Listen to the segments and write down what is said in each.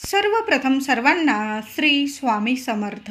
सर्वप्रथम सर्वांना श्री स्वामी समर्थ.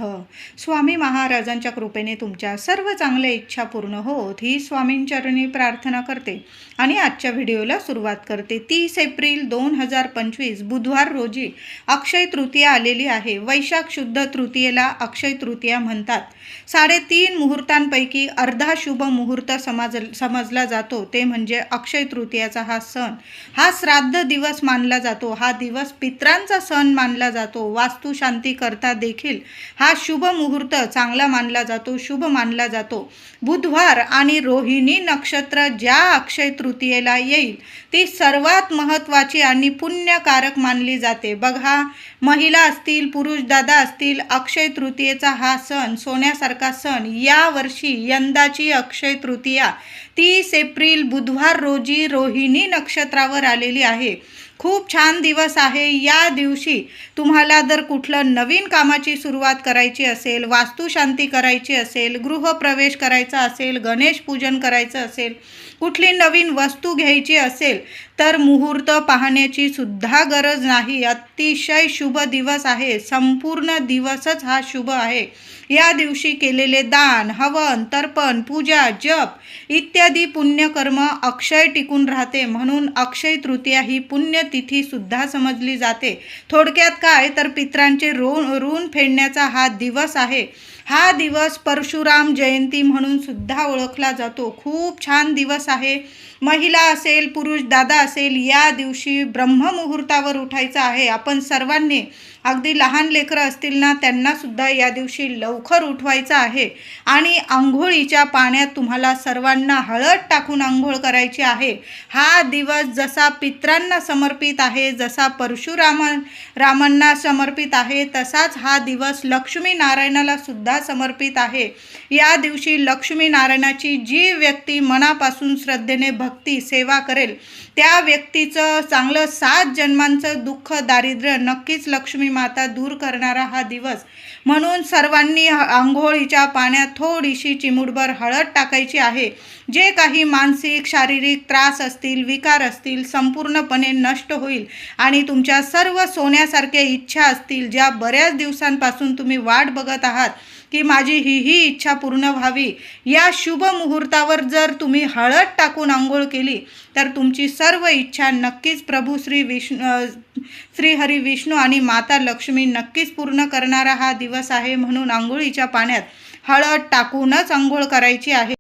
स्वामी महाराजांच्या कृपेने तुमच्या सर्व चांगल्या इच्छा पूर्ण होत ही स्वामींचरणी प्रार्थना करते आणि आजच्या व्हिडिओला सुरुवात करते. तीस एप्रिल दोन हजार पंचवीस बुधवार रोजी अक्षय तृतीया आलेली आहे. वैशाख शुद्ध तृतीयेला अक्षय तृतीया म्हणतात. साडेतीन मुहूर्तांपैकी अर्धा शुभ मुहूर्त समाज समजला जातो. ते म्हणजे अक्षय तृतीयाचा हा सण. हा श्राद्ध दिवस मानला जातो. हा दिवस पित्रांचा सण मानला जातो. वास्तुशांती करता देखील हा शुभ मुहूर्त चांगला मानला जातो शुभ मानला जातो. बुधवार आणि रोहिणी नक्षत्र ज्या अक्षय तृतीयेला येईल ती सर्वात महत्त्वाची आणि पुण्यकारक मानली जाते. बघा महिला असतील पुरुष दादा असतील अक्षय तृतीयेचा हा सण सोन्यासारखा सण या वर्षी यंदाची अक्षय तृतीया तीस एप्रिल बुधवार रोजी रोहिणी नक्षत्रावर आलेली आहे. खूप छान दिवस आहे. या दिवशी तुम्हाला जर कुठलं नवीन कामाची सुरुवात करायची असेल वास्तुशांती करायची असेल गृहप्रवेश करायचा असेल गणेश पूजन करायचं असेल कुठली नवीन वस्तू घ्यायची असेल तर मुहूर्त पाहण्याची सुद्धा गरज नाही. अतिशय शुभ दिवस आहे. संपूर्ण दिवसच हा शुभ आहे. या दिवशी केलेले दान हवन तर्पण पूजा जप इत्यादी पुण्यकर्म अक्षय टिकून राहते म्हणून अक्षय तृतीया ही पुण्यतिथीसुद्धा समजली जाते. थोडक्यात काय? तर पित्रांचे ऋण ऋण फेडण्याचा हा दिवस आहे. हा दिवस परशुराम जयंती म्हणून सुद्धा ओळखला जातो. खूप छान दिवस आहे. महिला असेल पुरुष दादा असेल या दिवशी ब्रह्ममुहूर्तावर उठायचं आहे. आपण सर्वांनी अगदी लहान लेकरं असतील ना त्यांनासुद्धा या दिवशी लवकर उठवायचं आहे. आणि आंघोळीच्या पाण्यात तुम्हाला सर्वांना हळद टाकून आंघोळ करायची आहे. हा दिवस जसा पित्रांना समर्पित आहे जसा परशुराम रामांना समर्पित आहे तसाच हा दिवस लक्ष्मीनारायणालासुद्धा सुद्धा समर्पित आहे. या दिवशी लक्ष्मीनारायणाची जी व्यक्ती मनापासून श्रद्धेने भ भक्ती सेवा करेल. त्या व्यक्तीचं चांगलं सात जन्मांचं दुःख दारिद्र्य नक्कीच लक्ष्मी माता दूर करणारा हा दिवस. म्हणून सर्वांनी आंघोळीच्या पाण्यात थोडीशी चिमुडभर हळद टाकायची आहे. जे काही मानसिक शारीरिक त्रास असतील विकार असतील संपूर्णपणे नष्ट होईल आणि तुमच्या सर्व सोन्यासारख्या इच्छा असतील ज्या बऱ्याच दिवसांपासून तुम्ही वाट बघत आहात की माझी ही ही इच्छा पूर्ण व्हावी. या शुभ मुहूर्तावर जर तुम्ही हळद टाकून आंघोळ केली तर तुमची सर्व इच्छा नक्कीच प्रभू श्री विष्णू अ, श्री हरी विष्णू आणि माता लक्ष्मी नक्कीच पूर्ण करणारा हा दिवस आहे म्हणून आंघोळीच्या पाण्यात हळद टाकूनच आंघोळ करायची आहे.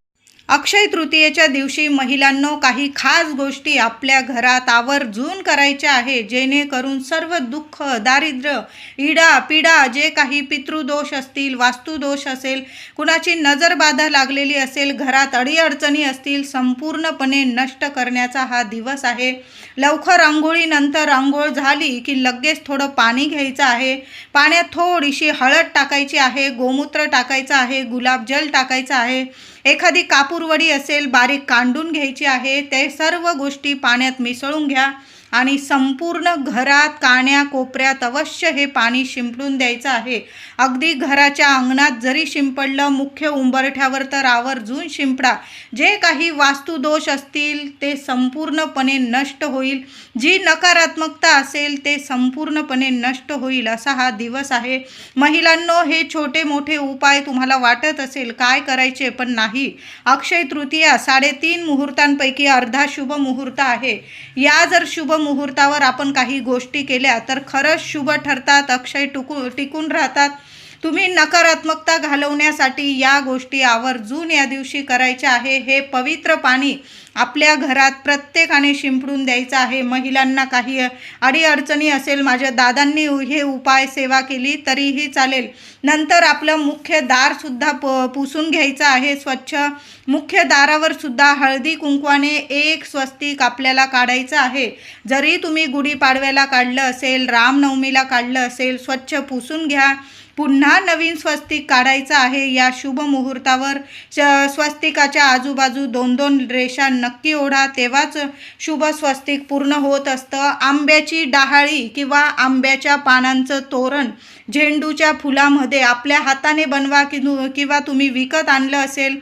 अक्षय तृतीयेच्या दिवशी महिलांनो काही खास गोष्टी आपल्या घरात आवर्जून करायच्या आहे जेणेकरून सर्व दुःख दारिद्र्य इडा पिडा जे काही पितृदोष असतील वास्तुदोष असेल कुणाची नजरबाधा लागलेली असेल घरात अडीअडचणी असतील संपूर्णपणे नष्ट करण्याचा हा दिवस आहे. लवकर आंघोळीनंतर आंघोळ झाली की लगेच थोडं पाणी घ्यायचं आहे. पाण्यात थोडीशी हळद टाकायची आहे गोमूत्र टाकायचं आहे गुलाबजल टाकायचं आहे. एखादी कापूरवडी असेल बारीक कांडून घ्यायची आहे ते सर्व गोष्टी पाण्यात मिसळून घ्या. आणि संपूर्ण घरात काण्या कोपऱ्यात अवश्य हे पाणी शिंपडून द्यायचं आहे. अगदी घराच्या अंगणात जरी शिंपडलं मुख्य उंबरठ्यावर तर आवर्जून शिंपडा. जे काही वास्तुदोष असतील ते संपूर्णपणे नष्ट होईल. जी नकारात्मकता असेल ते संपूर्णपणे नष्ट होईल असा हा दिवस आहे. महिलांनो हे छोटे मोठे उपाय तुम्हाला वाटत असेल काय करायचे? पण नाही. अक्षय तृतीया साडेतीन मुहूर्तांपैकी अर्धा शुभ मुहूर्त आहे. या जर शुभ मुहूर्तावर आपण काही गोष्टी केल्या तर खरंच शुभ ठरतात अक्षय टुकू टिकून राहतात. तुम्ही नकारात्मकता घालवण्यासाठी या गोष्टी आवर्जून या दिवशी करायच्या आहे. हे पवित्र पाणी आपल्या घरात प्रत्येकाने शिंपडून द्यायचं आहे. महिलांना काही अडीअडचणी असेल माझ्या दादांनी हे उपाय सेवा केली तरीही चालेल. नंतर आपलं मुख्य दारसुद्धा प पुसून घ्यायचं आहे. स्वच्छ मुख्य दारावर सुद्धा हळदी कुंकवाने एक स्वस्तिक आपल्याला काढायचं आहे. जरी तुम्ही गुढीपाडव्याला काढलं असेल रामनवमीला काढलं असेल स्वच्छ पुसून घ्या. पुन्हा नवीन स्वस्तिक काढायचं आहे. या शुभ मुहूर्तावर स्वस्तिकाच्या आजूबाजू दोन दोन रेषा नक्की ओढा. तेव्हाच शुभ स्वस्तिक पूर्ण होत असतं. आंब्याची डहाळी किंवा आंब्याच्या पानांचं तोरण झेंडूच्या फुलामध्ये आपल्या हाताने बनवा कि किंवा तुम्ही विकत आणलं असेल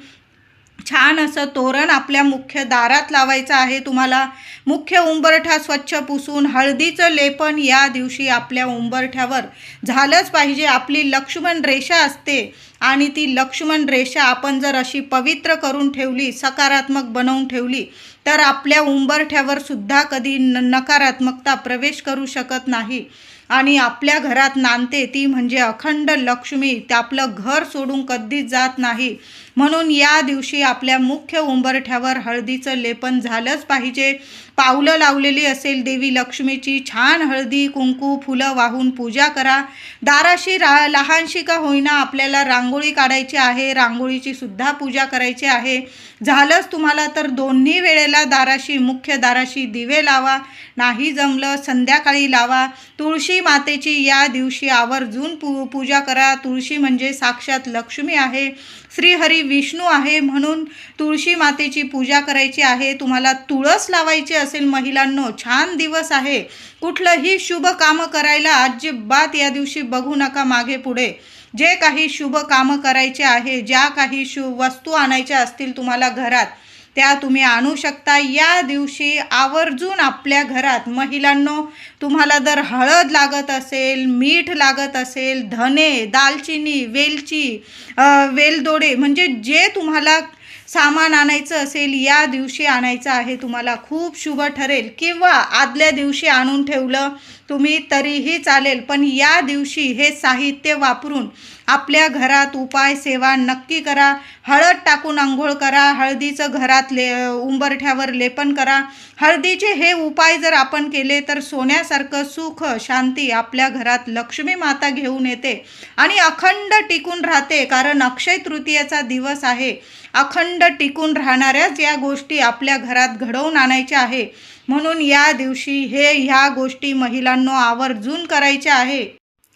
छान असं तोरण आपल्या मुख्य दारात लावायचं आहे तुम्हाला. मुख्य उंबरठा स्वच्छ पुसून हळदीचं लेपन या दिवशी आपल्या उंबरठ्यावर. झालंच पाहिजे. आपली लक्ष्मण रेषा असते. आणि ती लक्ष्मण रेषा आपण जर अशी पवित्र करून ठेवली सकारात्मक बनवून ठेवली तर आपल्या उंबरठ्यावर सुद्धा कधी न नकारात्मकता प्रवेश करू शकत नाही. आणि आपल्या घरात नांदते ती म्हणजे अखंड लक्ष्मी. ते आपलं घर सोडून कधीच जात नाही. म्हणून या दिवशी आपल्या मुख्य उंबरठ्यावर हळदीचं लेपन झालंच पाहिजे. पावलं लावलेली असेल देवी लक्ष्मीची. छान हळदी कुंकू फुलं वाहून पूजा करा. दाराशी रा लहानशी का होईना आपल्याला रांगोळी काढायची आहे. रांगोळीची सुद्धा पूजा करायची आहे. झालंच तुम्हाला तर दोन्ही वेळेला दाराशी मुख्य दाराशी दिवे लावा. नाही जमलं संध्याकाळी लावा. तुळशी मातेची या दिवशी आवर्जून पू पूजा करा. तुळशी म्हणजे साक्षात लक्ष्मी आहे. श्रीहरी विष्णू आहे म्हणून तुळशी मातेची पूजा करायची आहे. तुम्हाला तुळस लावायची असेल महिलांनो छान दिवस आहे. कुठलंही शुभ कामं करायला अजिबात या दिवशी बघू नका मागे पुढे. जे काही शुभ कामं करायचे आहे ज्या काही शु वस्तू आणायच्या असतील तुम्हाला घरात त्या तुम्ही आणू शकता. या दिवशी आवर्जून आपल्या घरात महिलांनो तुम्हाला जर हळद लागत असेल मीठ लागत असेल धने दालचिनी वेलची वेलदोडे म्हणजे जे तुम्हाला सामान आणायचं असेल या दिवशी आणायचं आहे तुम्हाला खूप शुभ ठरेल. किंवा आदल्या दिवशी आणून ठेवलं तुम्ही तरीही चालेल. पण या दिवशी हे साहित्य वापरून आपल्या घरात उपाय सेवा नक्की करा. हळद टाकून आंघोळ करा. हळदीचं घरात ले उंबरठ्यावर लेपन करा. हळदीचे हे उपाय जर आपण केले तर सोन्यासारखं सुख शांती आपल्या घरात लक्ष्मी माता घेऊन येते. आणि अखंड टिकून राहते कारण अक्षय तृतीयेचा दिवस आहे. अखंड टिकून राहणाऱ्याच या गोष्टी आपल्या घरात घडवून आणायच्या आहे. म्हणून या दिवशी हे ह्या गोष्टी महिलांनो आवर्जून करायच्या आहे.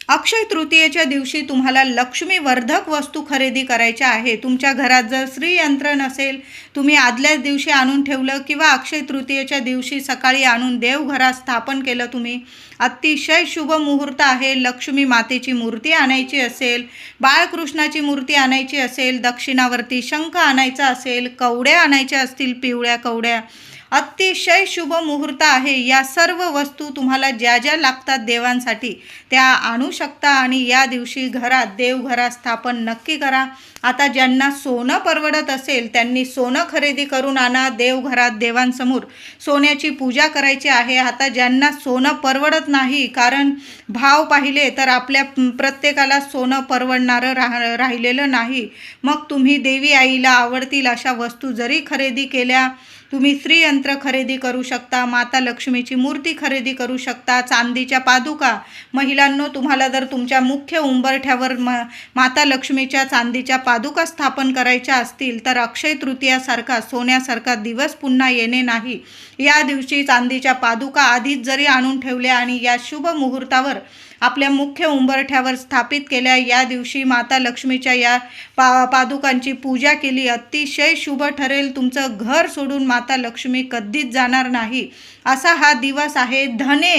अक्षय तृतीयेच्या दिवशी तुम्हाला लक्ष्मीवर्धक वस्तू खरेदी करायच्या आहे. तुमच्या घरात जर श्रीयंत्र नसेल तुम्ही आदल्याच दिवशी आणून ठेवलं किंवा अक्षय तृतीयेच्या दिवशी सकाळी आणून देवघरात स्थापन केलं तुम्ही अतिशय शुभ मुहूर्त आहे. लक्ष्मी मातेची मूर्ती आणायची असेल बाळकृष्णाची मूर्ती आणायची असेल दक्षिणावरती शंख आणायचा असेल कवड्या आणायच्या असतील पिवळ्या कवड्या अतिशय शुभ मुहूर्त आहे. या सर्व वस्तू तुम्हाला ज्या ज्या लागतात देवांसाठी त्या आणू शकता आणि या दिवशी घरात देवघरात स्थापन नक्की करा. आता ज्यांना सोनं परवडत असेल त्यांनी सोनं खरेदी करून आणा देवघरात देवांसमोर. सोन्याची पूजा करायची आहे. आता ज्यांना सोनं परवडत नाही कारण भाव पाहिले तर आपल्या प्रत्येकाला सोनं परवडणारं राह राहिलेलं नाही. मग तुम्ही देवी आईला आवडतील अशा वस्तू जरी खरेदी केल्या तुम्ही श्रीयंत्र खरेदी करू शकता माता लक्ष्मीची मूर्ती खरेदी करू शकता चांदीच्या पादुका महिला महिलांनो तुम्हाला जर तुमच्या मुख्य उंबरठ्यावर म माता लक्ष्मीच्या चांदीच्या पादुका स्थापन करायच्या असतील तर अक्षय तृतीयासारखा सोन्यासारखा दिवस पुन्हा येणे नाही. या दिवशी चांदीच्या पादुका आधीच जरी आणून ठेवल्या आणि या शुभ मुहूर्तावर आपल्या मुख्य उंबरठ्यावर स्थापित केल्या या दिवशी माता लक्ष्मीच्या या पा पादुकांची पूजा केली अतिशय शुभ ठरेल. तुमचं घर सोडून माता लक्ष्मी कधीच जाणार नाही. असा हा दिवस आहे धने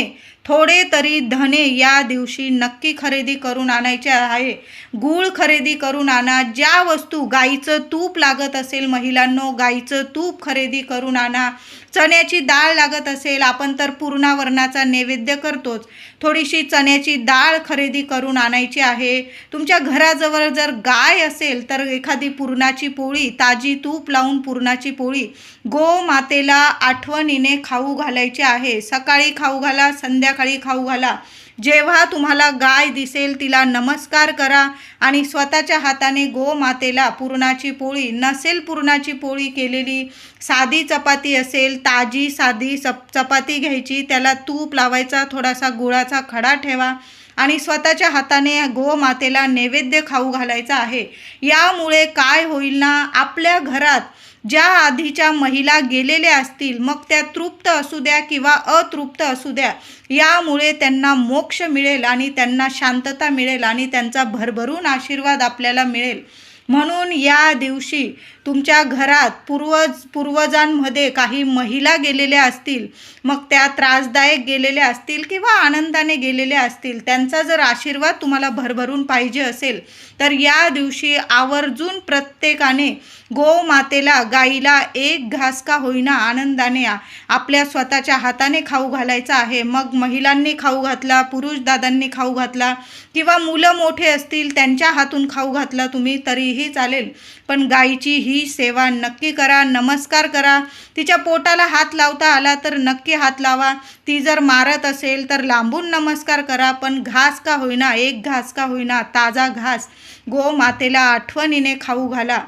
थोडे तरी धने या दिवशी नक्की खरेदी करून आणायचे आहे. गूळ खरेदी करून आणा. ज्या वस्तू गाईचं तूप लागत असेल महिलांनो गाईचं तूप खरेदी करून आणा. चण्याची डाळ लागत असेल आपण तर पूर्णावरणाचा नैवेद्य करतोच. थोडीशी चण्याची डाळ खरेदी करून आणायची आहे. तुमच्या घराजवळ जर गाय असेल तर एखादी पुरणाची पोळी ताजी तूप लावून पुरणाची पोळी गो मातेला आठवणीने खाऊ घालायची आहे. सकाळी खाऊ घाला संध्याकाळी खाऊ घाला. जेव्हा तुम्हाला गाय दिसेल तिला नमस्कार करा आणि स्वतःच्या हाताने गोमातेला पुरणाची पोळी नसेल पुरणाची पोळी केलेली साधी चपाती असेल ताजी साधी चप चपाती घ्यायची त्याला तूप लावायचा थोडासा गुळाचा खडा ठेवा आणि स्वतःच्या हाताने गोमातेला नैवेद्य खाऊ घालायचा आहे. यामुळे काय होईल ना आपल्या घरात ज्या आधीच्या महिला गेलेल्या असतील मग त्या तृप्त असू द्या किंवा अतृप्त असू द्या यामुळे त्यांना मोक्ष मिळेल आणि त्यांना शांतता मिळेल आणि त्यांचा भरभरून आशीर्वाद आपल्याला मिळेल. म्हणून या दिवशी तुमच्या घरात पूर्वज पूर्वजांमध्ये काही महिला गेलेल्या असतील मग त्या त्रासदायक गेलेल्या असतील किंवा आनंदाने गेलेल्या असतील त्यांचा जर आशीर्वाद तुम्हाला भरभरून पाहिजे असेल तर या दिवशी आवर्जून प्रत्येकाने गोमातेला गाईला एक घास का होईना आनंदाने आपल्या स्वतःच्या हाताने खाऊ घालायचा आहे. मग महिलांनी खाऊ घातला पुरुष दादांनी खाऊ घातला किंवा मुलं मोठे असतील त्यांच्या हातून खाऊ घातला तुम्ही तरीही चालेल पण गाईची ही सेवा नक्की करा नमस्कार करा. तिच्या पोटाला हात लावता आला तर नक्की हात लावा. ती जर मारत असेल तर लांबून नमस्कार करा पण घास का होईना एक घास का होईना ताजा घास. गोमातेला आठवणीने खाऊ घाला.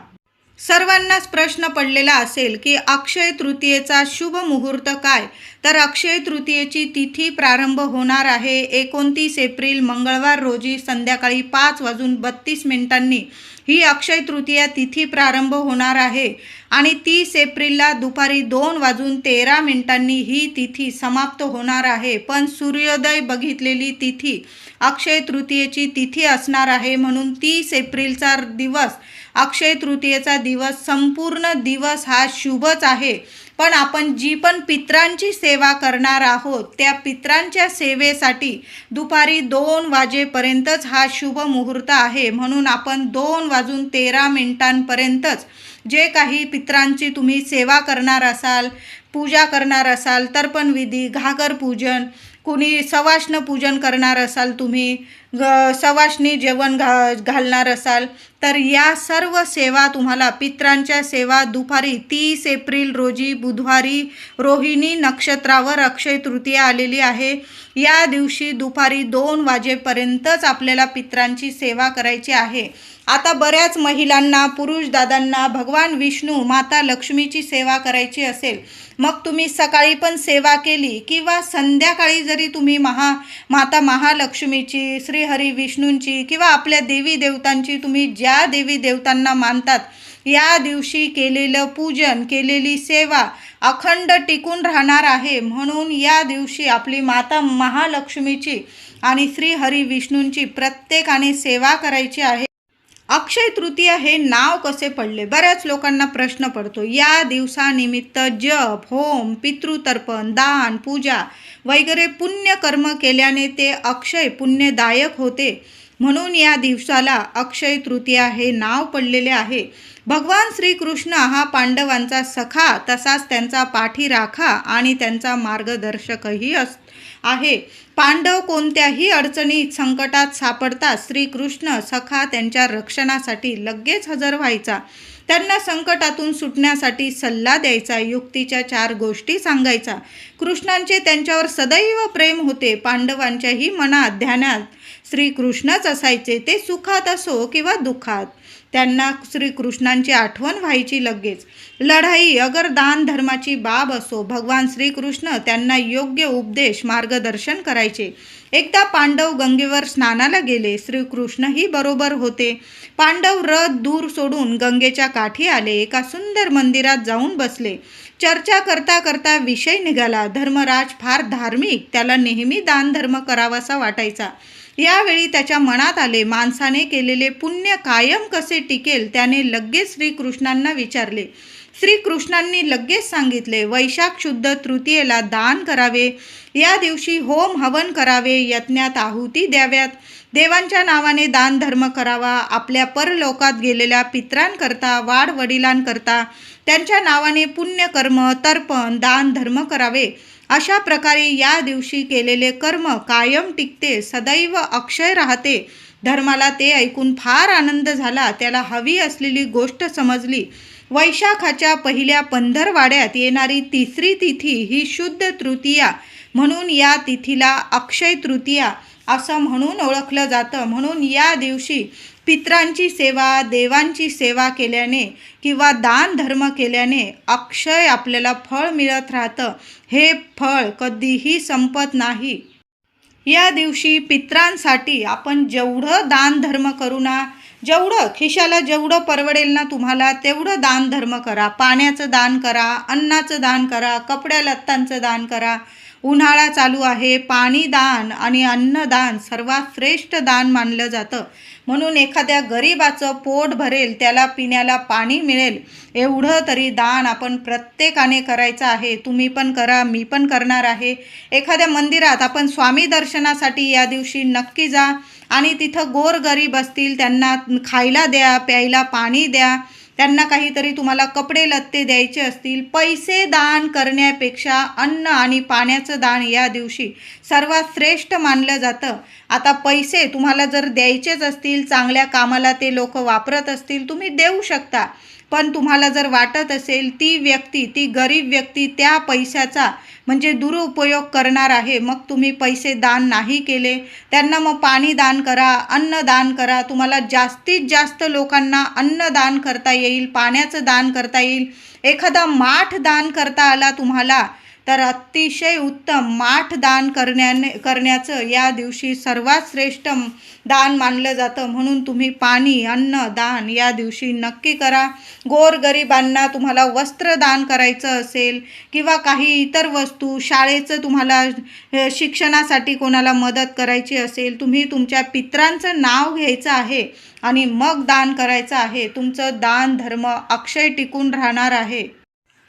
सर्वांनाच प्रश्न पडलेला असेल की अक्षय तृतीयेचा शुभ मुहूर्त काय? तर अक्षय तृतीयेची तिथी प्रारंभ होणार आहे एकोणतीस एप्रिल मंगळवार रोजी संध्याकाळी पाच वाजून बत्तीस मिनिटांनी. ही अक्षय तृतीया तिथी प्रारंभ होणार आहे आणि तीस एप्रिलला दुपारी दोन वाजून तेरा मिनिटांनी ही तिथी समाप्त होणार आहे. पण सूर्योदय बघितलेली तिथी अक्षय तृतीयेची तिथी असणार आहे म्हणून तीस एप्रिलचा दिवस अक्षय तृतीयेचा दिवस संपूर्ण दिवस हा शुभच आहे. पण आपण जी पण पित्रांची सेवा करणार आहोत त्या पित्रांच्या सेवेसाठी दुपारी दोन वाजेपर्यंतच हा शुभ मुहूर्त आहे. म्हणून आपण दोन वाजून तेरा मिनिटांपर्यंतच जे काही पित्रांची तुम्ही सेवा करणार असाल पूजा करणार असाल तर्पणविधी घागर पूजन कुणी सवाष्ण पूजन करणार असाल तुम्ही ग सवाष्णी जेवण घा घालणार असाल तर या सर्व सेवा तुम्हाला पित्रांच्या सेवा दुपारी तीस एप्रिल रोजी बुधवारी रोहिणी नक्षत्रावर अक्षय तृतीया आलेली आहे. या दिवशी दुपारी दोन वाजेपर्यंतच आपल्याला पित्रांची सेवा करायची आहे. आता बऱ्याच महिलांना पुरुष दादांना भगवान विष्णू माता लक्ष्मीची सेवा करायची असेल मग तुम्ही सकाळी पण सेवा केली किंवा संध्याकाळी जरी तुम्ही महा माता महालक्ष्मीची श्रीहरी विष्णूंची किंवा आपल्या देवी देवतांची तुम्ही ज्या देवी देवतांना मानतात या दिवशी केलेलं पूजन केलेली सेवा अखंड टिकून राहणार आहे. म्हणून या दिवशी आपली माता महालक्ष्मीची आणि श्रीहरी विष्णूंची प्रत्येकाने सेवा करायची आहे. अक्षय तृतीया हे नाव कसे पडले? बऱ्याच लोकांना प्रश्न पडतो. या दिवसानिमित्त जप होम पितृतर्पण दान पूजा वगैरे पुण्यकर्म केल्याने ते अक्षय पुण्यदायक होते. म्हणून या दिवसाला अक्षय तृतीया हे नाव पडलेले आहे. भगवान श्रीकृष्ण हा पांडवांचा सखा तसाच त्यांचा पाठीराखा आणि त्यांचा मार्गदर्शकही असतो. आहे. पांडव कोणत्याही अडचणीत संकटात सापडता श्रीकृष्ण सखा त्यांच्या रक्षणासाठी लगेच हजर व्हायचा. त्यांना संकटातून सुटण्यासाठी सल्ला द्यायचा. युक्तीच्या चार गोष्टी सांगायचा. कृष्णांचे त्यांच्यावर सदैव प्रेम होते. पांडवांच्याही मनात ध्यानात श्रीकृष्णच असायचे. ते सुखात असो किंवा दुःखात. त्यांना श्रीकृष्णांची आठवण व्हायची लगेच. लढाई अगर दान धर्माची बाब असो भगवान श्रीकृष्ण त्यांना योग्य उपदेश मार्गदर्शन करायचे. एकदा पांडव गंगेवर स्नानाला गेले श्रीकृष्णही बरोबर होते. पांडव रथ दूर सोडून गंगेच्या काठी आले एका सुंदर मंदिरात जाऊन बसले. चर्चा करता करता विषय निघाला. धर्मराज फार धार्मिक त्याला नेहमी दानधर्म करावासा वाटायचा. यावेळी त्याच्या मनात आले माणसाने केलेले पुण्य कायम कसे टिकेल त्याने लगेच श्रीकृष्णांना विचारले. श्रीकृष्णांनी लगेच सांगितले वैशाख शुद्ध तृतीयेला दान करावे या दिवशी होम हवन करावे यज्ञात आहुती द्याव्यात. देवांच्या नावाने दान धर्म करावा आपल्या परलोकात गेलेल्या पित्रांकरता वाड वडिलांकरता त्यांच्या नावाने पुण्यकर्म तर्पण दान धर्म करावे. अशा प्रकारे या दिवशी केलेले कर्म कायम टिकते सदैव अक्षय राहते. धर्माला ते ऐकून फार आनंद झाला. त्याला हवी असलेली गोष्ट समजली. वैशाखाच्या पहिल्या पंधरवाड्यात येणारी तिसरी तिथी ही शुद्ध तृतीया म्हणून या तिथीला अक्षय तृतीया असं म्हणून ओळखलं जातं. म्हणून या दिवशी पित्रांची सेवा देवांची सेवा केल्याने किंवा दान धर्म केल्याने अक्षय आपल्याला फळ मिळत राहतं. हे फळ कधीही संपत नाही. या दिवशी पित्रांसाठी आपण जेवढं दान धर्म करू ना जेवढं खिशाला जेवढं परवडेल ना तुम्हाला तेवढं दान धर्म करा. पाण्याचं दान करा अन्नाचं दान करा कपड्या लत्तांचं दान करा. उन्हाळा चालू आहे पाणी दान आणि अन्नदान सर्वात श्रेष्ठ दान मानलं जातं. म्हणून एखाद्या गरीबाचं पोट भरेल त्याला पिण्याला पाणी मिळेल एवढं तरी दान आपण प्रत्येकाने करायचं आहे. तुम्ही पण करा मी पण करणार आहे. एखाद्या मंदिरात आपण स्वामी दर्शनासाठी या दिवशी नक्की जा आणि तिथं गोरगरीब असतील त्यांना खायला द्या प्यायला पाणी द्या. त्यांना काहीतरी तुम्हाला कपडे लत्ते द्यायचे असतील पैसे दान करण्यापेक्षा अन्न आणि पाण्याचं दान या दिवशी सर्वात श्रेष्ठ मानलं जातं. आता पैसे तुम्हाला जर द्यायचेच असतील चांगल्या कामाला ते लोक वापरत असतील तुम्ही देऊ शकता. पण तुम्हाला जर वाटत असेल ती व्यक्ती ती गरीब व्यक्ती त्या पैशाचा म्हणजे दुरुपयोग करणार आहे मग तुम्ही पैसे दान नाही केले त्यांना मग पाणी दान करा अन्न दान करा तुम्हाला जास्तीत जास्त लोकांना अन्न दान करता येईल पाण्याचं दान करता येईल एखादा माठ दान करता आला तुम्हाला तर अतिशय उत्तम माठ दान करण्याने करण्याचं या दिवशी सर्वात श्रेष्ठ दान मानलं जातं. म्हणून तुम्ही पाणी अन्न दान या दिवशी नक्की करा. गोरगरिबांना तुम्हाला वस्त्र दान करायचं असेल किंवा काही इतर वस्तू शाळेचं तुम्हाला शिक्षणासाठी कोणाला मदत करायची असेल तुम्ही तुमच्या पित्रांचं नाव घ्यायचं आहे आणि मग दान करायचं आहे. तुमचं दान धर्म अक्षय टिकून राहणार आहे.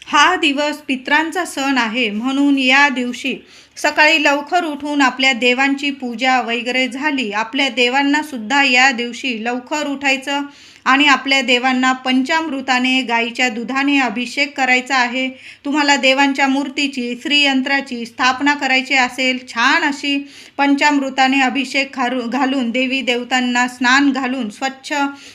हा दिवस पित्रांचा सण आहे म्हणून या दिवशी सकाळी लवकर उठून आपल्या देवांची पूजा वगैरे झाली. आपल्या देवांना सुद्धा या दिवशी लवकर उठायचं आणि आपल्या देवांना पंचामृताने गाईच्या दुधाने अभिषेक करायचा आहे. तुम्हाला देवांच्या मूर्तीची श्रीयंत्राची स्थापना करायची असेल छान अशी पंचामृताने अभिषेक घालू घालून देवी देवतांना स्नान घालून स्वच्छ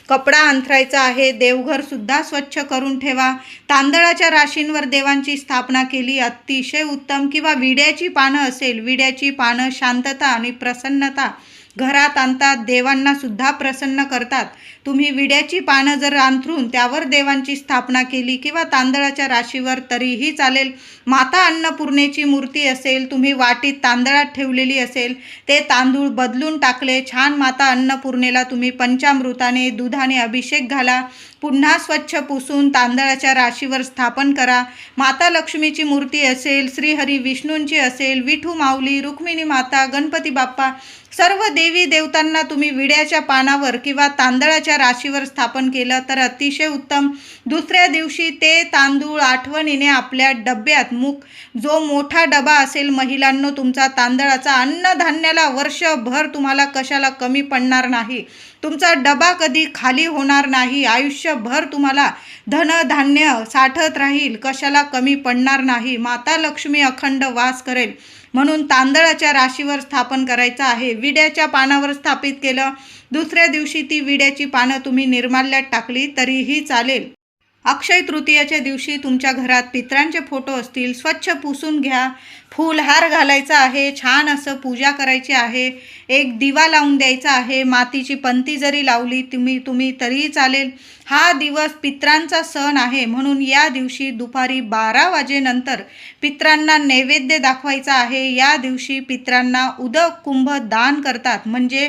कपडा अंथरायचा आहे. देवघरसुद्धा स्वच्छ करून ठेवा. तांदळाच्या राशींवर देवांची स्थापना केली अतिशय उत्तम किंवा विड्याची पानं असेल विड्याची पानं शांतता आणि प्रसन्नता घरात आणतात देवांना सुद्धा प्रसन्न करतात. तुम्ही विड्याची पानं जर अंथरून त्यावर देवांची स्थापना केली किंवा तांदळाच्या राशीवर तरीही चालेल. माता अन्नपूर्णेची मूर्ती असेल तुम्ही वाटीत तांदळात ठेवलेली असेल ते तांदूळ बदलून टाकले छान माता अन्नपूर्णेला तुम्ही पंचामृताने दुधाने अभिषेक घाला पुन्हा स्वच्छ पुसून तांदळाच्या राशीवर स्थापन करा. माता लक्ष्मीची मूर्ती असेल श्रीहरी विष्णूंची असेल विठू माऊली रुक्मिणी माता गणपती बाप्पा सर्व देवी देवतांना तुम्ही विड्याच्या पानावर किंवा तांदळाच्या राशीवर स्थापन केलं तर अतिशय उत्तम. दुसऱ्या दिवशी ते तांदूळ आठवणीने आपल्या डब्यात मुख जो मोठा डबा असेल महिलांनो तुमचा तांदळाचा अन्नधान्याला वर्षभर तुम्हाला कशाला कमी पडणार नाही. तुमचा डबा कधी खाली होणार नाही. आयुष्यभर तुम्हाला धनधान्य साठत राहील. कशाला कमी पडणार नाही. माता लक्ष्मी अखंड वास करेल. म्हणून तांदळाच्या राशीवर स्थापन करायचं आहे. विड्याच्या पानावर स्थापित केलं. दुसऱ्या दिवशी ती विड्याची पानं तुम्ही निर्माल्यात टाकली तरीही चालेल. अक्षय तृतीयाच्या दिवशी तुमच्या घरात पित्रांचे फोटो असतील स्वच्छ पुसून घ्या. फुलहार घालायचा आहे छान असं पूजा करायची आहे. एक दिवा लावून द्यायचा आहे मातीची पंती जरी लावली तुम्ही तुम्ही तरीही चालेल. हा दिवस पित्रांचा सण आहे म्हणून या दिवशी दुपारी बारा वाजेनंतर पित्रांना नैवेद्य दाखवायचा आहे. या दिवशी पित्रांना उदक कुंभ दान करतात. म्हणजे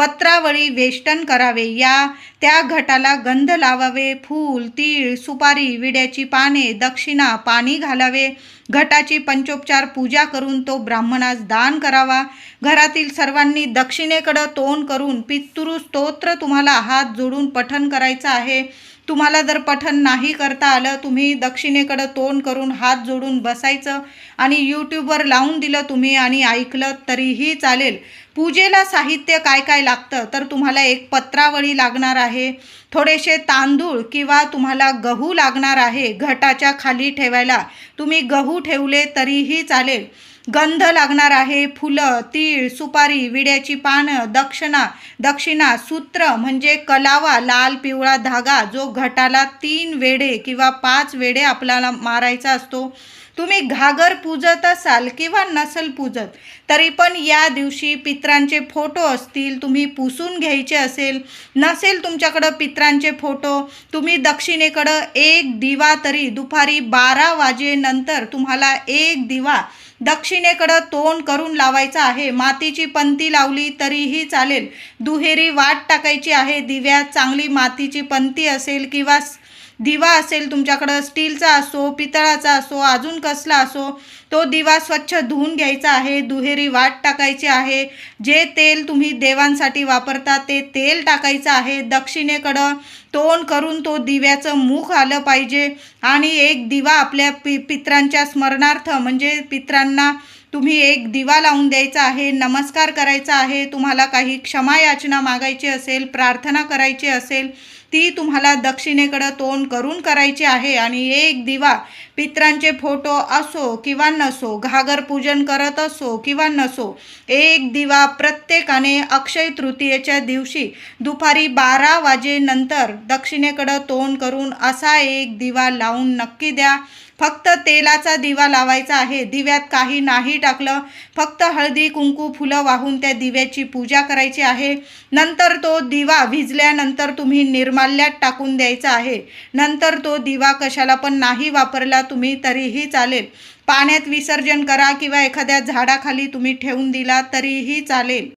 पत्रावळी वेष्टन करावे. या त्या घटाला गंध लावावे. फूल तीळ सुपारी विड्याची पाने दक्षिणा पाणी घालावे. घटाची पंचोपचार पूजा करून तो ब्राह्मणास दान करावा. घरातील सर्वांनी दक्षिणेकडं तोंड करून पितृ स्तोत्र तुम्हाला हात जोडून पठन करायचं आहे. तुम्हाला जर पठन नाही करता आलं तुम्ही दक्षिणेकडं तोंड करून हात जोडून बसायचं आणि यूट्यूबवर लावून दिलं तुम्ही आणि ऐकलं तरीही चालेल. पूजेला साहित्य काय काय लागतं? तर तुम्हाला एक पत्रावळी लागणार आहे. थोडेसे तांदूळ किंवा तुम्हाला गहू लागणार आहे घटाच्या खाली ठेवायला. तुम्ही गहू ठेवले तरीही चालेल. गंध लागणार आहे. फुलं तीळ सुपारी विड्याची पानं दक्षिणा दक्षिणा सूत्र म्हणजे कलावा लाल पिवळा धागा जो घटाला तीन वेडे किंवा पाच वेडे आपल्याला मारायचा असतो. तुम्ही घागर पूजत असाल किंवा नसल पूजत तरी पण या दिवशी पित्रांचे फोटो असतील तुम्ही पुसून घ्यायचे असेल. नसेल तुमच्याकडं पित्रांचे फोटो तुम्ही दक्षिणेकडं एक दिवा तरी दुपारी बारा वाजेनंतर तुम्हाला एक दिवा दक्षिणेकडं तोंड करून लावायचं आहे. मातीची पंती लावली तरीही चालेल. दुहेरी वाट टाकायची आहे. दिव्यात चांगली मातीची पंती असेल किंवा दिवा असेल तुमच्याकडं स्टीलचा असो पितळाचा असो अजून कसला असो तो दिवा स्वच्छ धुवून घ्यायचा आहे दुहेरी वाट टाकायची आहे. जे तेल तुम्ही देवांसाठी वापरता ते तेल टाकायचं आहे. दक्षिणेकडं तोंड करून तो दिव्याचं मुख आलं पाहिजे. आणि एक दिवा आपल्या पि पित्रांच्या स्मरणार्थ म्हणजे पित्रांना तुम्ही एक दिवा लावून द्यायचा आहे नमस्कार करायचा आहे तुम्हाला काही क्षमायाचना मागायची असेल प्रार्थना करायची असेल ती तुम्हाला दक्षिणेकडं तोंड करून करायची आहे आणि एक दिवा पित्रांचे फोटो असो किंवा नसो घागर पूजन करत असो किंवा नसो एक दिवा प्रत्येकाने अक्षय तृतीयेच्या दिवशी दुपारी बारा वाजेनंतर दक्षिणेकडं तोंड करून असा एक दिवा लावून नक्की द्या. फक्त तेलाचा दिवा लावायचा आहे. दिव्यात काही नाही टाकलं. फक्त हळदी कुंकू फुलं वाहून त्या दिव्याची पूजा करायची आहे. नंतर तो दिवा भिजल्यानंतर तुम्ही निर्माल्यात टाकून द्यायचा आहे. नंतर तो दिवा कशाला पण नाही वापरला तुम्ही तरीही चालेल. पाण्यात विसर्जन करा किंवा एखाद्या झाडाखाली तुम्ही ठेवून दिला तरीही चालेल.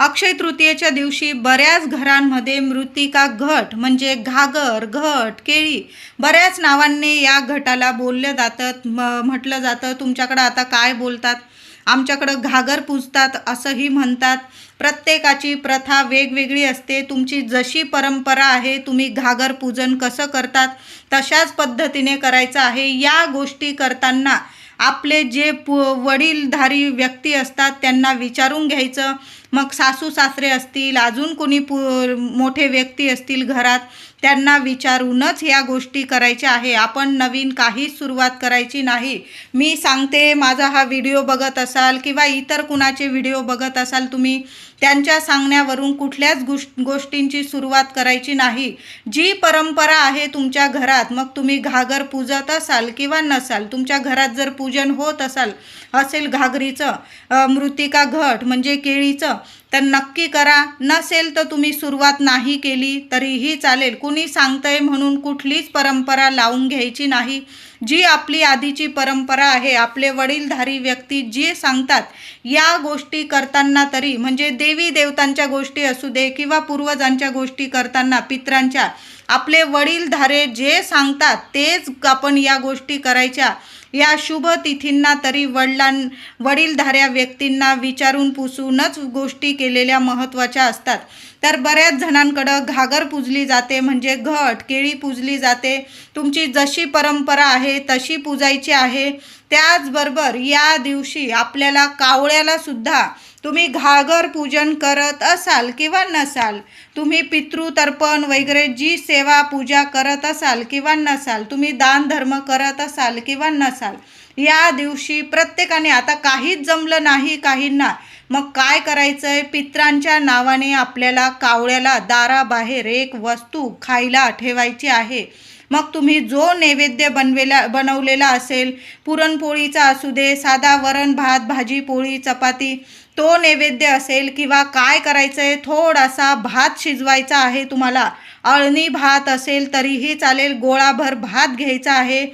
अक्षय तृतीयेच्या दिवशी बऱ्याच घरांमध्ये मृत्तिका घट म्हणजे घागर घट केळी बऱ्याच नावांनी या घटाला बोललं जातं म म्हटलं जातं तुमच्याकडं आता काय बोलतात? आमच्याकडं घागर पूजतात असंही म्हणतात. प्रत्येकाची प्रथा वेगवेगळी असते. तुमची जशी परंपरा आहे तुम्ही घागर पूजन कसं करतात तशाच पद्धतीने करायचं आहे. या गोष्टी करताना आपले जे पु वडीलधारी व्यक्ती असतात त्यांना विचारून घ्यायचं. मग सासू सासरे असतील अजून कोणी पु मोठे व्यक्ती असतील घरात त्यांना विचारूनच ह्या गोष्टी करायच्या आहे. आपण नवीन काहीच सुरुवात करायची नाही. मी सांगते माझा हा व्हिडिओ बघत असाल किंवा इतर कुणाचे व्हिडिओ बघत असाल तुम्ही त्यांच्या सांगण्यावरून कुठल्याच गोष गोष्टींची सुरुवात करायची नाही. जी परंपरा आहे तुमच्या घरात मग तुम्ही घागर पूजत असाल किंवा नसाल तुमच्या घरात जर पूजन होत असाल असेल घागरीचं मृतिका मृत्तिका घट म्हणजे केळीचं तर नक्की करा. नसेल तर तुम्ही सुरुवात नाही केली तरीही चालेल. कुणी सांगतंय म्हणून कुठलीच परंपरा लावून घ्यायची नाही. जी आपली आधीची परंपरा आहे आपले वडीलधारी व्यक्ती जे सांगतात या गोष्टी करताना तरी म्हणजे देवी देवतांच्या गोष्टी असू दे किंवा पूर्वजांच्या गोष्टी करताना पित्रांच्या आपले वडीलधारे जे सांगतात तेच आपण या गोष्टी करायच्या. या शुभ तिथींना तरी वडिलां वडीलधाऱ्या व्यक्तींना विचारून पुसूनच गोष्टी केलेल्या महत्त्वाच्या असतात. तर बऱ्याच जणांकडं घागर पूजली जाते म्हणजे घट केळी पूजली जाते. तुमची जशी परंपरा आहे तशी पूजायची आहे. त्याचबरोबर या दिवशी आपल्याला कावळ्याला सुद्धा तुम्ही घागर पूजन करत असाल किंवा नसाल तुम्ही पितृतर्पण वगैरे जी सेवा पूजा करत असाल किंवा नसाल तुम्ही दान धर्म करत असाल किंवा नसाल या दिवशी प्रत्येकाने आता काहीच जमलं नाही काहींना. मग काय करायचं आहे पित्रांच्या नावाने आपल्याला कावळ्याला दाराबाहेर एक वस्तू खायला ठेवायची आहे. मग तुम्ही जो नैवेद्य बनवेला बनवलेला असेल पुरणपोळीचा असू दे साधा वरण भात भाजी पोळी चपाती तो नैवेद्य असेल किंवा काय करायचं आहे थोडासा भात शिजवायचा आहे तुम्हाला अळणी भात असेल तरीही चालेल गोळाभर भात घ्यायचा आहे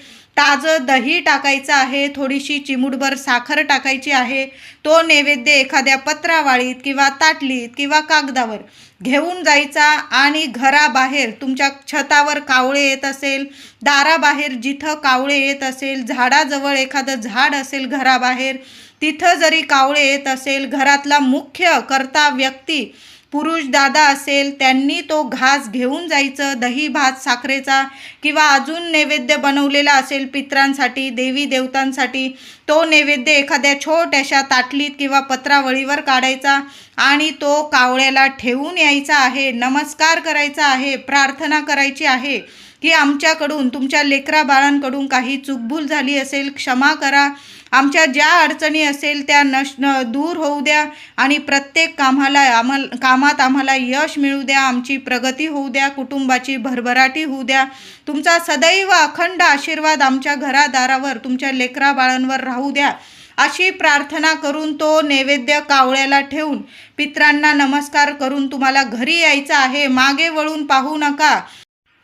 ताजं दही टाकायचं आहे थोडीशी चिमूटभर साखर टाकायची आहे. तो नैवेद्य एखाद्या पत्रावाळीत किंवा ताटलीत किंवा कागदावर घेऊन जायचा आणि घराबाहेर तुमच्या छतावर कावळे येत असेल दाराबाहेर जिथं कावळे येत असेल झाडाजवळ एखादं झाड असेल घराबाहेर तिथं जरी कावळे येत असेल घरातला मुख्य कर्ता व्यक्ती पुरुष दादा असेल त्यांनी तो घास घेऊन जायचं दही भात साखरेचा किंवा अजून नैवेद्य बनवलेला असेल पित्रांसाठी देवी देवतांसाठी तो नैवेद्य एखाद्या छोट्याशा ताटलीत किंवा पत्रावळीवर काढायचा आणि तो कावळ्याला ठेवून यायचा आहे नमस्कार करायचा आहे प्रार्थना करायची आहे की आमच्याकडून तुमच्या लेकरा बाळांकडून काही चूकभूल झाली असेल क्षमा करा. आमच्या ज्या अडचणी असेल त्या नश न दूर होऊ द्या आणि प्रत्येक कामाला आम्हाला कामात आम्हाला यश मिळू द्या आमची प्रगती होऊ द्या कुटुंबाची भरभराटी होऊ द्या. तुमचा सदैव अखंड आशीर्वाद आमच्या घरादारावर तुमच्या लेकरा बाळांवर राहू द्या. अशी प्रार्थना करून तो नैवेद्य कावळ्याला ठेवून पित्रांना नमस्कार करून तुम्हाला घरी यायचं आहे. मागे वळून पाहू नका.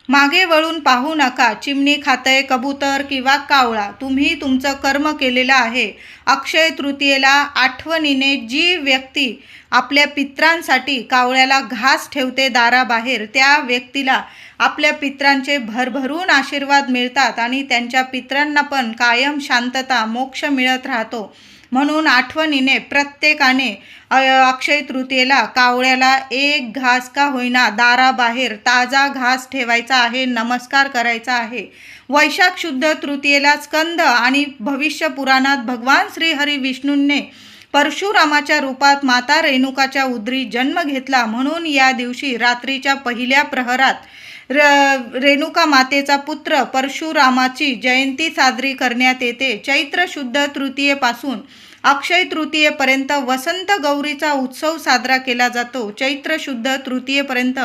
मागे वळून पाहू नका चिमणी खातय कबूतर किंवा कावळा. तुम्ही तुमचं कर्म केलेलं आहे. अक्षय तृतीयेला आठवणीने जी व्यक्ती आपल्या पित्रांसाठी कावळ्याला घास ठेवते दाराबाहेर त्या व्यक्तीला आपल्या पित्रांचे भरभरून आशीर्वाद मिळतात आणि त्यांच्या पित्रांना पण कायम शांतता मोक्ष मिळत राहतो. म्हणून आठवणीने प्रत्येकाने अक्षय तृतीयेला कावळ्याला एक घास का होईना दाराबाहेर ताजा घास ठेवायचा आहे नमस्कार करायचा आहे. वैशाख शुद्ध तृतीयेला स्कंद आणि भविष्य पुराणात भगवान श्रीहरी विष्णूंनी परशुरामाच्या रूपात माता रेणुकाच्या उदरी जन्म घेतला म्हणून या दिवशी रात्रीच्या पहिल्या प्रहरात र रेणुका मातेचा पुत्र परशुरामाची जयंती साजरी करण्यात येते. चैत्र शुद्ध तृतीयेपासून अक्षय तृतीयेपर्यंत वसंत गौरीचा उत्सव साजरा केला जातो. चैत्र शुद्ध तृतीयेपर्यंत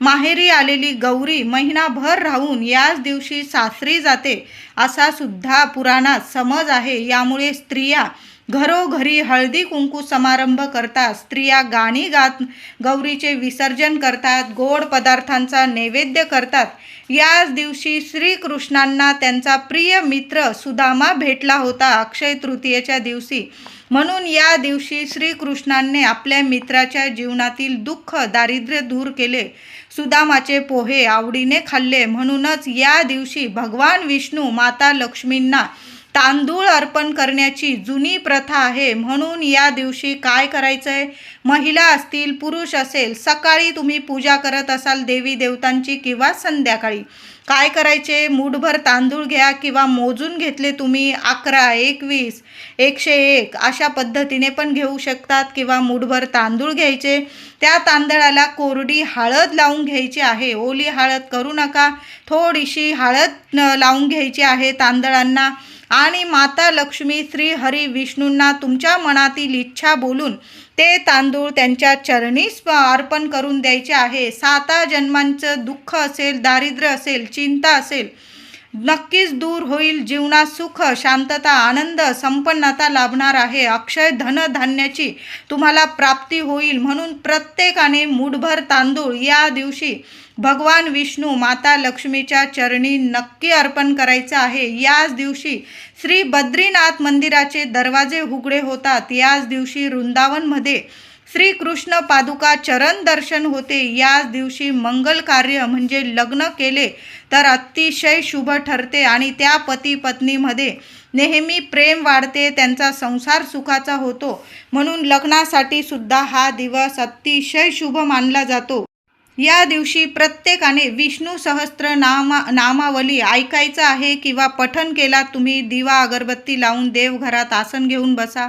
माहेरी आलेली गौरी महिनाभर राहून याच दिवशी सासरी जाते असा सुद्धा पुराणात समज आहे. यामुळे स्त्रिया घरोघरी हळदी कुंकू समारंभ करतात. स्त्रिया गाणी गात गौरीचे विसर्जन करतात गोड पदार्थांचा नैवेद्य करतात. याच दिवशी श्रीकृष्णांना त्यांचा प्रिय मित्र सुदामा भेटला होता अक्षय तृतीयेच्या दिवशी. म्हणून या दिवशी श्रीकृष्णांनी आपल्या मित्राच्या जीवनातील दुःख दारिद्र्य दूर केले. सुदामाचे पोहे आवडीने खाल्ले. म्हणूनच या दिवशी भगवान विष्णू माता लक्ष्मींना तांदूळ अर्पण करण्याची जुनी प्रथा आहे. म्हणून या दिवशी काय करायचं आहे महिला असतील पुरुष असेल सकाळी तुम्ही पूजा करत असाल देवी देवतांची किंवा संध्याकाळी. काय करायचे? मूठभर तांदूळ घ्या किंवा मोजून घेतले तुम्ही अकरा एकवीस एकशे एक अशा पद्धतीने पण घेऊ शकतात किंवा मूठभर तांदूळ घ्यायचे. त्या तांदळाला कोरडी हळद लावून घ्यायची आहे. ओली हळद करू नका. थोडीशी हळद लावून घ्यायची आहे तांदळांना. आणि माता लक्ष्मी श्री हरी विष्णूंना तुमच्या मनातील इच्छा बोलून ते तांदूळ त्यांच्या चरणी अर्पण करून द्यायचे आहे. साता जन्मांचं दुःख असेल दारिद्र्य असेल चिंता असेल नक्कीच दूर होईल जीवनात सुख शांतता आनंद संपन्नता लाभणार आहे. अक्षय धनधान्याची तुम्हाला प्राप्ती होईल म्हणून प्रत्येकाने मूठभर तांदूळ या दिवशी भगवान विष्णू माता लक्ष्मीच्या चरणी नक्की अर्पण करायचं आहे. याच दिवशी श्री बद्रीनाथ मंदिराचे दरवाजे उघडे होतात. याच दिवशी वृंदावनमध्ये श्रीकृष्ण पादुका चरण दर्शन होते. याच दिवशी मंगल कार्य म्हणजे लग्न केले तर अतिशय शुभ ठरते आणि त्या पती पत्नीमध्ये नेहमी प्रेम वाढते त्यांचा संसार सुखाचा होतो. म्हणून लग्नासाठी सुद्धा हा दिवस अतिशय शुभ मानला जातो. या दिवशी प्रत्येकाने विष्णू सहस्त्र नामा नामावली ऐकायचं आहे किंवा पठन केला तुम्ही दिवा अगरबत्ती लावून देवघरात आसन घेऊन बसा.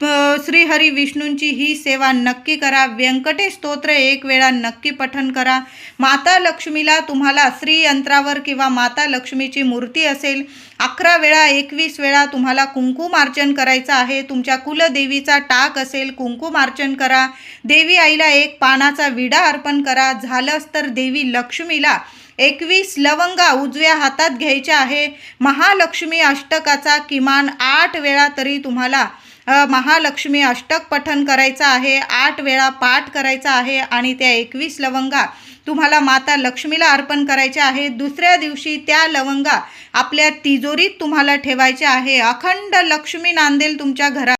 श्रीहरी विष्णूंची ही सेवा नक्की करा. व्यंकटेश स्तोत्र एक वेळा नक्की पठन करा. माता लक्ष्मीला तुम्हाला श्रीयंत्रावर किंवा माता लक्ष्मीची मूर्ती असेल. अकरा वेळा एकवीस वेळा तुम्हाला कुंकुमार्चन करायचं आहे. तुमच्या कुलदेवीचा टाक असेल कुंकुमार्चन करा. देवी आईला एक पानाचा विडा अर्पण करा. झालंच तर देवी लक्ष्मीला एकवीस लवंगा उजव्या हातात घ्यायच्या आहे. महालक्ष्मी अष्टकाचा किमान आठ वेळा तरी तुम्हाला महालक्ष्मी अष्टक पठन करायचं आहे आठ वेळा पाठ करायचा आहे आणि त्या एकवीस लवंगा तुम्हाला माता लक्ष्मीला अर्पण करायच्या आहे. दुसऱ्या दिवशी त्या लवंगा आपल्या तिजोरीत तुम्हाला ठेवायच्या आहे. अखंड लक्ष्मी नांदेल तुमच्या घरात